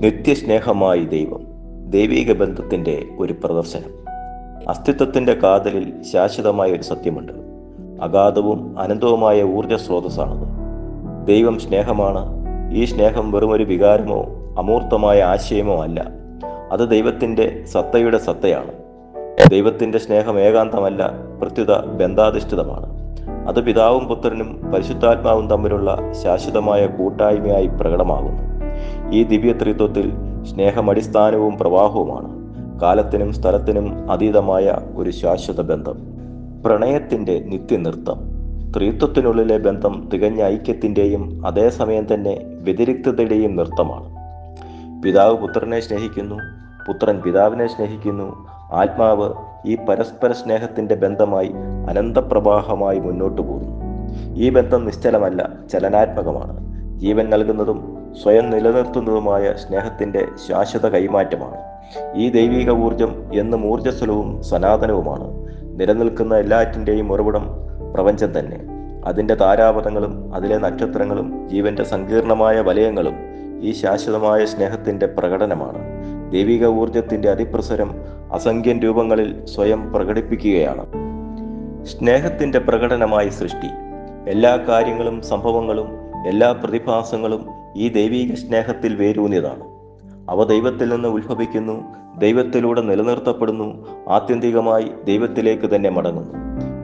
നിത്യസ്നേഹമായി ദൈവം ദൈവിക ബന്ധത്തിന്റെ ഒരു പ്രദർശനം. അസ്തിത്വത്തിന്റെ കാതലിൽ ശാശ്വതമായ ഒരു സത്യമുണ്ട്. അഗാധവും അനന്തവുമായ ഊർജ സ്രോതസ്സാണത്. ദൈവം സ്നേഹമാണ്. ഈ സ്നേഹം വെറുമൊരു വികാരമോ അമൂർത്തമായ ആശയമോ അല്ല. അത് ദൈവത്തിന്റെ സത്തയുടെ സത്തയാണ്. ദൈവത്തിന്റെ സ്നേഹം ഏകാന്തമല്ല പ്രത്യുത ബന്ധാധിഷ്ഠിതമാണ്. അത് പിതാവും പുത്രനും പരിശുദ്ധാത്മാവും തമ്മിലുള്ള ശാശ്വതമായ കൂട്ടായ്മയായി പ്രകടമാകുന്നു. ഈ ദിവ്യ ത്രിത്വത്തിൽ സ്നേഹം അടിസ്ഥാനവും പ്രവാഹവുമാണ്. കാലത്തിനും സ്ഥലത്തിനും അതീതമായ ഒരു ശാശ്വത ബന്ധം. പ്രണയത്തിന്റെ നിത്യനൃത്തം. ത്രിത്വത്തിനുള്ളിലെ ബന്ധം തികഞ്ഞ ഐക്യത്തിന്റെയും അതേസമയം തന്നെ വ്യതിരിക്തതയുടെയും നൃത്തമാണ്. പിതാവ് പുത്രനെ സ്നേഹിക്കുന്നു പുത്രൻ പിതാവിനെ സ്നേഹിക്കുന്നു. ആത്മാവ് ഈ പരസ്പര സ്നേഹത്തിന്റെ ബന്ധമായി അനന്തപ്രവാഹമായി മുന്നോട്ടു പോകുന്നു. ഈ ബന്ധം നിശ്ചലമല്ല ചലനാത്മകമാണ്. ജീവൻ നൽകുന്നതും സ്വയം നിലനിർത്തുന്നതുമായ സ്നേഹത്തിന്റെ ശാശ്വത കൈമാറ്റമാണ്. ഈ ദൈവിക ഊർജം എന്നും ഊർജസ്വലവും സനാതനവുമാണ്. നിലനിൽക്കുന്ന എല്ലാറ്റിന്റെയും ഉറവിടം പ്രപഞ്ചം തന്നെ. അതിന്റെ താരാപഥങ്ങളും അതിലെ നക്ഷത്രങ്ങളും ജീവന്റെ സങ്കീർണമായ വലയങ്ങളും ഈ ശാശ്വതമായ സ്നേഹത്തിന്റെ പ്രകടനമാണ്. ദൈവിക ഊർജത്തിന്റെ അതിപ്രസരം അസംഖ്യൻ രൂപങ്ങളിൽ സ്വയം പ്രകടിപ്പിക്കുകയാണ്. സ്നേഹത്തിന്റെ പ്രകടനമായി സൃഷ്ടി. എല്ലാ കാര്യങ്ങളും സംഭവങ്ങളും എല്ലാ പ്രതിഭാസങ്ങളും ഈ ദൈവീക സ്നേഹത്തിൽ വേരൂന്നിയതാണ്. അവ ദൈവത്തിൽ നിന്ന് ഉത്ഭവിക്കുന്നു ദൈവത്തിലൂടെ നിലനിർത്തപ്പെടുന്നു ആത്യന്തികമായി ദൈവത്തിലേക്ക് തന്നെ മടങ്ങുന്നു.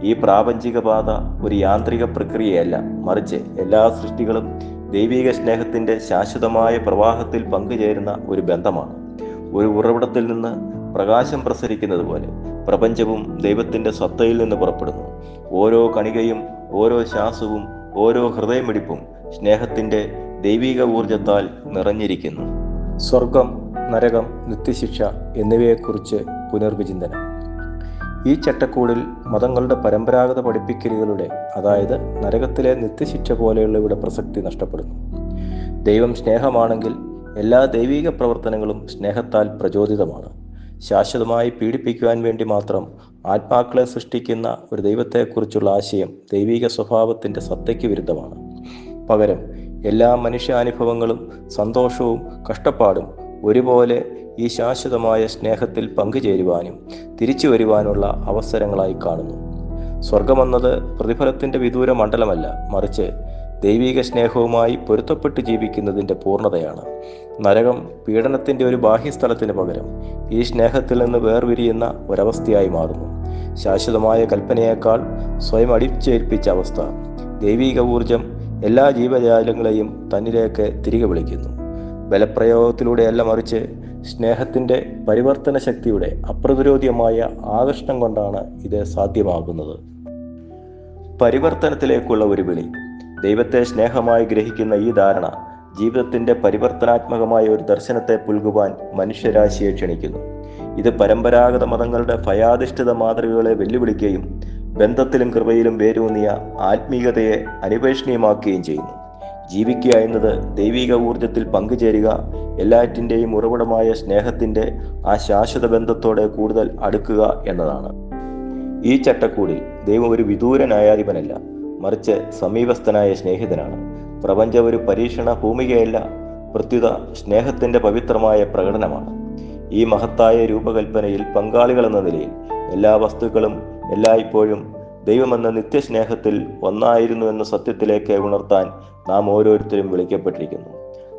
ഈ പ്രാപഞ്ചിക പാത ഒരു യാന്ത്രിക പ്രക്രിയയല്ല. മറിച്ച് എല്ലാ സൃഷ്ടികളും ദൈവീക സ്നേഹത്തിന്റെ ശാശ്വതമായ പ്രവാഹത്തിൽ പങ്കുചേരുന്ന ഒരു ബന്ധമാണ്. ഒരു ഉറവിടത്തിൽ നിന്ന് പ്രകാശം പ്രസരിക്കുന്നത് പോലെ പ്രപഞ്ചവും ദൈവത്തിന്റെ സത്തയിൽ നിന്ന് പുറപ്പെടുന്നു. ഓരോ കണികയും ഓരോ ശ്വാസവും ഓരോ ഹൃദയമിടിപ്പും സ്നേഹത്തിന്റെ ദൈവിക ഊർജത്താൽ നിറഞ്ഞിരിക്കുന്നു. സ്വർഗം നരകം നിത്യശിക്ഷ എന്നിവയെക്കുറിച്ച് പുനർവിചിന്തനം. ഈ ചട്ടക്കൂടിൽ മതങ്ങളുടെ പരമ്പരാഗത പഠിപ്പിക്കലുകളുടെ അതായത് നരകത്തിലെ നിത്യശിക്ഷ പോലെയുള്ളവയുടെ പ്രസക്തി നഷ്ടപ്പെടുന്നു. ദൈവം സ്നേഹമാണെങ്കിൽ എല്ലാ ദൈവിക പ്രവർത്തനങ്ങളും സ്നേഹത്താൽ പ്രചോദിതമാണ്. ശാശ്വതമായി പീഡിപ്പിക്കുവാൻ വേണ്ടി മാത്രം ആത്മാക്കളെ സൃഷ്ടിക്കുന്ന ഒരു ദൈവത്തെക്കുറിച്ചുള്ള ആശയം ദൈവിക സ്വഭാവത്തിന്റെ സത്തയ്ക്ക് വിരുദ്ധമാണ്. പകരം എല്ലാ മനുഷ്യാനുഭവങ്ങളും സന്തോഷവും കഷ്ടപ്പാടും ഒരുപോലെ ഈ ശാശ്വതമായ സ്നേഹത്തിൽ പങ്കുചേരുവാനും തിരിച്ചു വരുവാനുള്ള അവസരങ്ങളായി കാണുന്നു. സ്വർഗമെന്നത് പ്രതിഫലത്തിന്റെ വിദൂര മണ്ഡലമല്ല മറിച്ച് ദൈവിക സ്നേഹവുമായി പൊരുത്തപ്പെട്ട് ജീവിക്കുന്നതിന്റെ പൂർണതയാണ്. നരകം പീഡനത്തിന്റെ ഒരു ബാഹ്യസ്ഥലത്തിന് പകരം ഈ സ്നേഹത്തിൽ നിന്ന് വേർവിരിയുന്ന ഒരവസ്ഥയായി മാറുന്നു. ശാശ്വതമായ കൽപ്പനയേക്കാൾ സ്വയം അടിച്ചേൽപ്പിച്ച അവസ്ഥ ദൈവിക ഊർജം എല്ലാ ജീവജാലങ്ങളെയും തന്നിലേക്ക് തിരികെ വിളിക്കുന്നു. ബലപ്രയോഗത്തിലൂടെയല്ല മറിച്ച് സ്നേഹത്തിന്റെ പരിവർത്തന ശക്തിയുടെ അപ്രതിരോധ്യമായ ആകർഷണം കൊണ്ടാണ് ഇത് സാധ്യമാകുന്നത്. പരിവർത്തനത്തിലേക്കുള്ള ഒരു വിളി. ദൈവത്തെ സ്നേഹമായി ഗ്രഹിക്കുന്ന ഈ ധാരണ ജീവിതത്തിന്റെ പരിവർത്തനാത്മകമായ ഒരു ദർശനത്തെ പുൽകുവാൻ മനുഷ്യരാശിയെ ക്ഷണിക്കുന്നു. ഇത് പരമ്പരാഗത മതങ്ങളുടെ ഭയാധിഷ്ഠിത മാതൃകകളെ വെല്ലുവിളിക്കുകയും ബന്ധത്തിലും കൃപയിലും വേരൂന്നിയ ആത്മീയതയെ അനിപേക്ഷണീയമാക്കുകയും ചെയ്യുന്നു. ജീവിക്കുക എന്നത് ദൈവിക ഊർജത്തിൽ പങ്കുചേരുക എല്ലാറ്റിന്റെയും ഉറവിടമായ സ്നേഹത്തിന്റെ ആ ശാശ്വത ബന്ധത്തോടെ കൂടുതൽ അടുക്കുക എന്നതാണ്. ഈ ചട്ടക്കൂടിൽ ദൈവം ഒരു വിദൂര ന്യായാധിപനല്ല മറിച്ച് സമീപസ്ഥനായ സ്നേഹിതനാണ്. പ്രപഞ്ചം ഒരു പരീക്ഷണ ഭൂമികയല്ല പ്രത്യുത സ്നേഹത്തിന്റെ പവിത്രമായ പ്രകടനമാണ്. ഈ മഹത്തായ രൂപകൽപ്പനയിൽ പങ്കാളികൾ എന്ന നിലയിൽ എല്ലാ വസ്തുക്കളും എല്ലായ്പ്പോഴും ദൈവമെന്ന നിത്യസ്നേഹത്തിൽ ഒന്നായിരുന്നു എന്ന സത്യത്തിലേക്ക് ഉണർത്താൻ നാം ഓരോരുത്തരും വിളിക്കപ്പെട്ടിരിക്കുന്നു.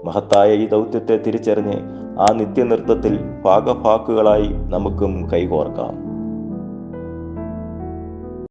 മഹത്തായ ഈ ദൗത്യത്തെ തിരിച്ചറിഞ്ഞ് ആ നിത്യനൃത്തത്തിൽ ഭാഗഭാക്കുകളായി നമുക്കും കൈകോർക്കാം.